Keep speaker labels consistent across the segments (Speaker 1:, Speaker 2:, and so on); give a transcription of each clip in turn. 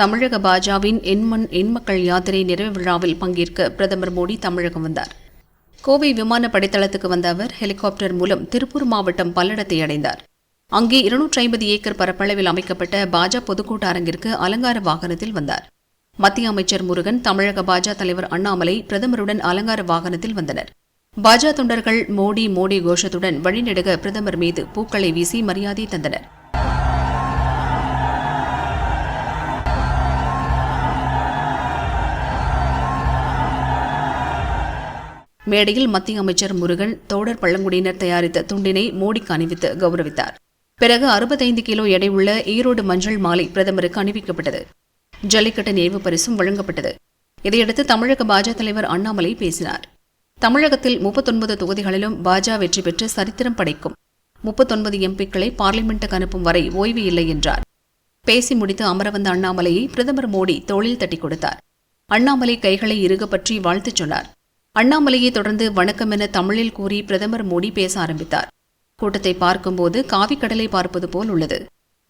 Speaker 1: தமிழக பாஜவின் எண்மண் எண்மக்கள் யாத்திரை நிறைவு விழாவில் பங்கேற்க பிரதமர் மோடி தமிழகம் வந்தார். கோவை விமான படைத்தளத்துக்கு வந்த அவர் ஹெலிகாப்டர் மூலம் திருப்பூர் மாவட்டம் பல்லடத்தை அடைந்தார். அங்கே இருநூற்றி ஐம்பது ஏக்கர் பரப்பளவில் அமைக்கப்பட்ட பாஜ பொதுக்கூட்ட அரங்கிற்கு அலங்கார வாகனத்தில் வந்தார். மத்திய அமைச்சர் முருகன் தமிழக பாஜ தலைவர் அண்ணாமலை பிரதமருடன் அலங்கார வாகனத்தில் வந்தனர். பாஜ தொண்டர்கள் மோடி மோடி கோஷத்துடன் வழிநெடுக பிரதமர் மீது பூக்களை வீசி மரியாதை தந்தனர். மேடையில் மத்திய அமைச்சர் முருகன் தோடர் பழங்குடியினர் தயாரித்த துண்டினை மோடிக்கு அணிவித்து கௌரவித்தார். பிறகு அறுபத்தைந்து கிலோ எடை உள்ள ஈரோடு மஞ்சள் மாலை பிரதமருக்கு அணிவிக்கப்பட்டது. ஜல்லிக்கட்டு நினைவு பரிசும் வழங்கப்பட்டது. இதையடுத்து தமிழக பாஜக தலைவர் அண்ணாமலை பேசினார். தமிழகத்தில் முப்பத்தொன்பது தொகுதிகளிலும் பாஜக வெற்றி பெற்று சரித்திரம் படைக்கும். முப்பத்தொன்பது எம்பிக்களை பார்லிமெண்ட்டுக்கு அனுப்பும் வரை ஓய்வு இல்லை என்றார். பேசி முடித்து அமர வந்த அண்ணாமலையை பிரதமர் மோடி தோளில் தட்டி கொடுத்தார். அண்ணாமலை கைகளை இறுக பற்றி வாழ்த்துச் சொன்னார். அண்ணாமலையை தொடர்ந்து வணக்கம் என தமிழில் கூறி பிரதமர் மோடி பேச ஆரம்பித்தார். கூட்டத்தை பார்க்கும்போது காவிக்கடலை பார்ப்பது போல் உள்ளது.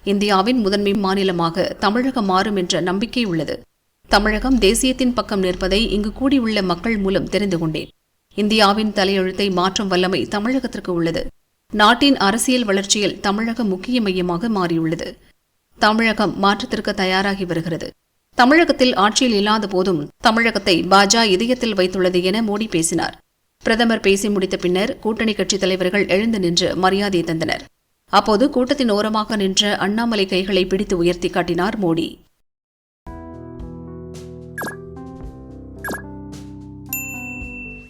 Speaker 1: இந்தியாவின் முதன்மை மாநிலமாக தமிழகம் மாறும் என்ற நம்பிக்கை உள்ளது. தமிழகம் தேசியத்தின் பக்கம் நிற்பதை இங்கு கூடியுள்ள மக்கள் மூலம் தெரிந்து கொண்டேன். இந்தியாவின் தலையெழுத்தை மாற்றும் வல்லமை தமிழகத்திற்கு உள்ளது. நாட்டின் அரசியல் வளர்ச்சியில் தமிழகம் முக்கிய மையமாக மாறியுள்ளது. தமிழகம் மாற்றத்திற்கு தயாராகி வருகிறது. தமிழகத்தில் ஆட்சியில் இல்லாத போதும் தமிழகத்தை பாஜக இதயத்தில் வைத்துள்ளது என மோடி பேசினார். பிரதமர் பேசி முடித்த பின்னர் கூட்டணி கட்சித் தலைவர்கள் எழுந்து நின்று மரியாதை தந்தனர். அப்போது கூட்டத்தின் ஓரமாக நின்ற அண்ணாமலை கைகளை பிடித்து உயர்த்தி காட்டினார் மோடி.